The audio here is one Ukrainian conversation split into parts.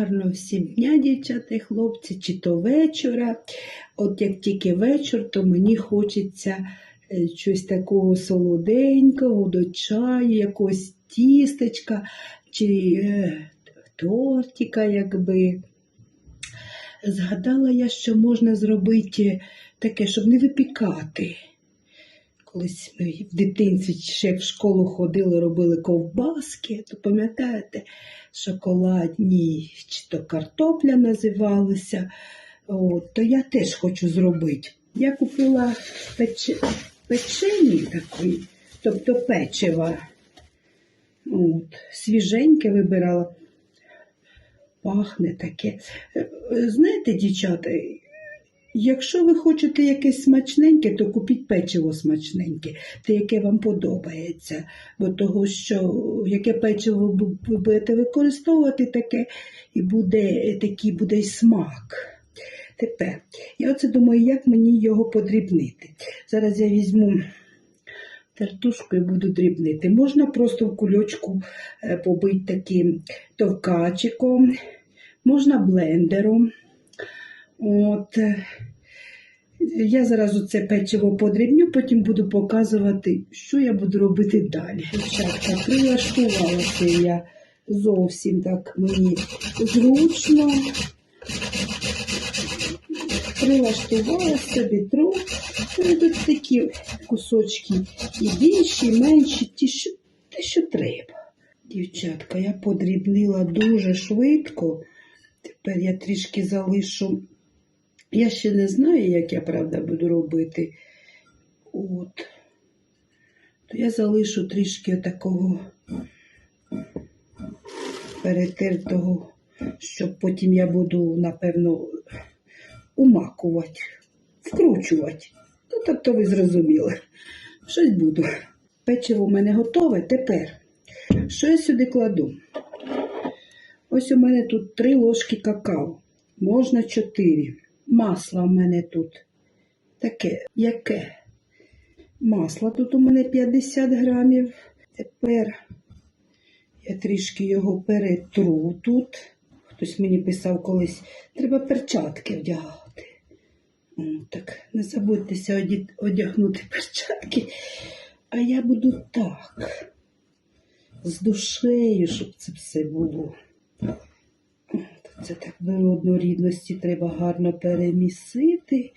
Гарного всім дня, дівчата і хлопці, чи то вечора. От як тільки вечір, то мені хочеться е, щось такого солоденького, до чаю, якогось тістечка, чи е, тортика, якби. Згадала я, що можна зробити таке, щоб не випікати. Колись ми в дитинстві ще в школу ходили, робили ковбаски, то пам'ятаєте, шоколадні, чи то картопля називалися. От, то я теж хочу зробити. Я купила печ... печені такої, тобто печива. От, свіженьке вибирала. Пахне таке. Е, Знаєте, дівчата, Якщо ви хочете якесь смачненьке, то купіть печиво смачненьке, те, яке вам подобається. Бо того, що яке печиво ви будете використовувати, таке і буде такий буде й смак. Тепер, я оце думаю, як мені його подрібнити. Зараз я візьму тертушку і буду дрібнити. Можна просто в кульочку е, побити таким товкачиком, можна блендером. От. е, Я зараз оце печиво подрібню, потім буду показувати, що я буду робити далі. Дівчатка, прилаштувалася я зовсім так мені зручно. Прилаштувала собі тру. Тут такі кусочки і більші, і менші, ті, що, те, що треба. Дівчатка, я подрібнила дуже швидко. Тепер я трішки залишу. Я ще не знаю, як я правда буду робити. От. То я залишу трішки такого перетертого, щоб потім я буду, напевно, умакувати, вкручувати. Ну, тобто ви зрозуміли. Щось буду. Печиво у мене готове. Тепер, що я сюди кладу? Ось у мене тут три ложки какао, можна чотири. Масло у мене тут таке, яке? Масло тут у мене 50 грамів. Тепер я трішки його перетру тут. Хтось мені писав колись, треба перчатки вдягати. О, так, не забудьтеся одягнути перчатки. А я буду так, з душею, щоб це все було. Це так в однорідності треба гарно перемісити,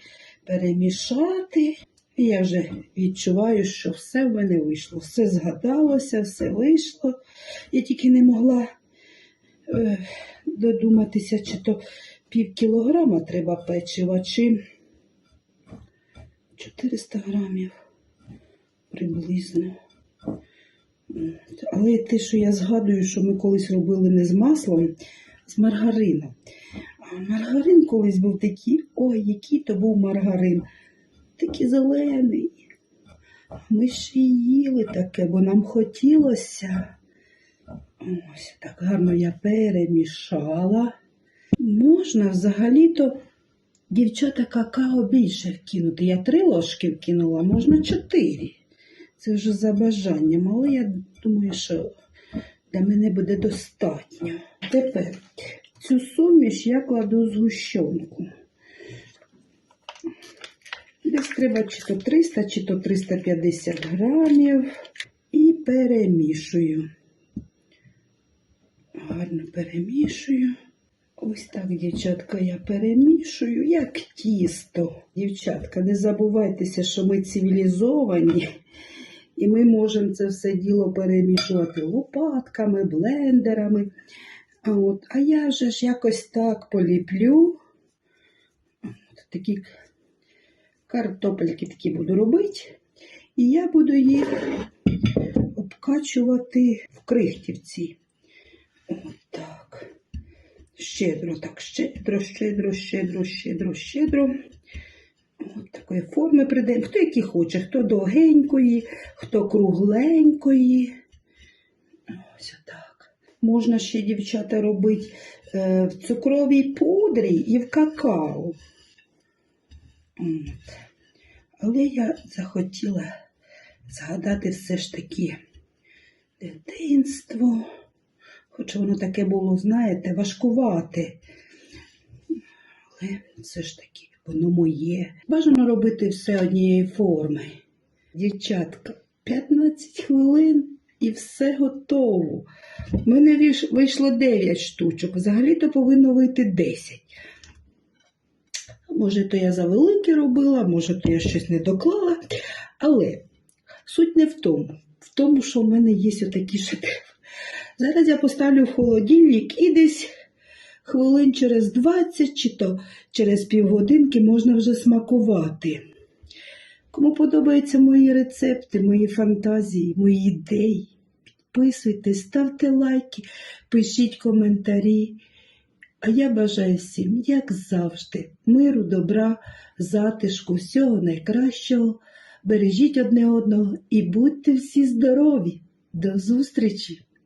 перемішати. І я вже відчуваю, що все в мене вийшло. Все згадалося, все вийшло. Я тільки не могла е, додуматися, чи то пів кілограма треба печива, чи 400 грамів приблизно. Але те, що я згадую, що ми колись робили не з маслом, з маргарином. А маргарин колись був такий, ой, який то був маргарин, такий зелений. Ми ще їли таке, бо нам хотілося. Ось так гарно я перемішала. Можна взагалі-то дівчата какао більше вкинути. Я три ложки вкинула, можна чотири. Це вже за бажанням, але я думаю, що для мене буде достатньо. Тепер цю суміш я кладу згущенку. Десь треба чи то 300, чи то 350 грамів. І перемішую. Гарно перемішую. Ось так, дівчатка, я перемішую, як тісто. Дівчатка, не забувайтеся, що ми цивілізовані. І ми можемо це все діло перемішувати лопатками, блендерами. От, а я вже ж якось так поліплю. Такі картопельки такі буду робити. І я буду їх обкачувати в крихтівці. От. Щедро, так, щедро, щедро, щедро, щедро, щедро. От такої форми придаємо. Хто які хоче, хто довгенької, хто кругленької. Ось так. Можна ще, дівчата, робити е, в цукровій пудрі і в какао. Але я захотіла згадати все ж таки дитинство, Хоч воно таке було, знаєте, важкувате. Але все ж таки, воно моє. Бажано робити все однієї форми. Дівчатка, 15 хвилин і все готово. У мене вийшло 9 штучок, взагалі-то повинно вийти 10. Може, то я завелике робила, може, то я щось не доклала. Але суть не в тому. В тому, що в мене є отакі шедеври. Зараз я поставлю в холодильник і десь хвилин через 20 чи то через півгодинки можна вже смакувати. Кому подобаються мої рецепти, мої фантазії, мої ідеї, підписуйтесь, ставте лайки, пишіть коментарі. А я бажаю всім, як завжди, миру, добра, затишку, всього найкращого. Бережіть одне одного і будьте всі здорові. До зустрічі!